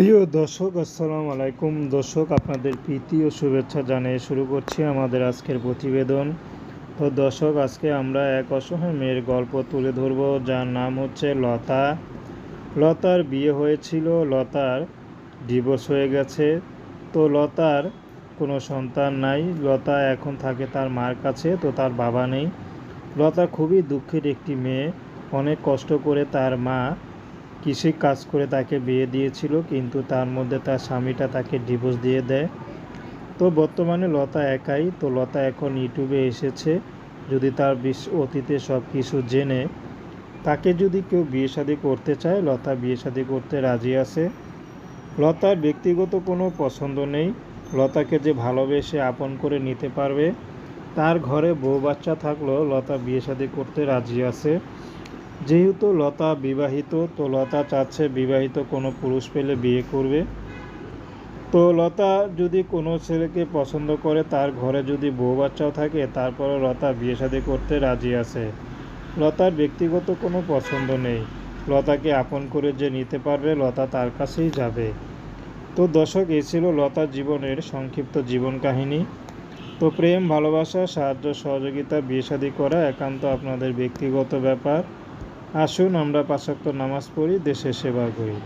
প্রিয় দর্শক, আসসালামু আলাইকুম। দর্শক, আপনাদের প্রীতি ও শুভেচ্ছা জানিয়ে শুরু করছি আমাদের আজকের প্রতিবেদন। তো দর্শক, আজকে আমরা এক অসহায় মেয়ের গল্প তুলে ধরব, যার নাম হচ্ছে লতা। লতার বিয়ে হয়েছিল, লতার ডিভোর্স হয়ে গেছে। তো লতার কোনো সন্তান নাই, লতা এখন থাকে তার মার কাছে, তো তার বাবা নেই। লতা খুবই দুঃখের একটি মেয়ে। অনেক কষ্ট করে তার মা কৃষি কাজ করে তাকে বিয়ে দিয়েছিল, কিন্তু তার মধ্যে তার স্বামীটা তাকে ডিভোর্স দিয়ে দেয়। তো বর্তমানে লতা একাই, তো লতা এখন ইউটিউবে এসেছে। যদি তার বিশ অতীতে সব কিছু জেনে, তাকে যদি কেউ বিয়ে শাদি করতে চায়, লতা বিয়ে শাদি করতে রাজি আছে। লতার ব্যক্তিগত কোনো পছন্দ নেই। লতাকে যে ভালোবেসে আপন করে নিতে পারবে, তার ঘরে বউ বাচ্চা থাকলেও লতা বিয়ে শাদি করতে রাজি আছে। যেহেতু লতা বিবাহিত, তো লতা চাচ্ছে বিবাহিত কোনো পুরুষ পেলে বিয়ে করবে। তো লতা যদি কোনো ছেলেকে পছন্দ করে, তার ঘরে যদি বউ বাচ্চাও থাকে তারপরে লতা বিয়ে শাদী করতে রাজি আছে। লতার ব্যক্তিগত কোনো পছন্দ নেই। লতাকে আপন করে যে নিতে পারবে, লতা তার কাছেই যাবে। তো দর্শক, এ ছিল লতার জীবনের সংক্ষিপ্ত জীবন কাহিনী। তো প্রেম, ভালোবাসা, সাহায্য, সহযোগিতা বিয়ে শাদী করা একান্ত আপনাদের ব্যক্তিগত ব্যাপার। আসুন আমরা পাঁচাত্তর নামাজ পড়ি দেশের সেবা করি।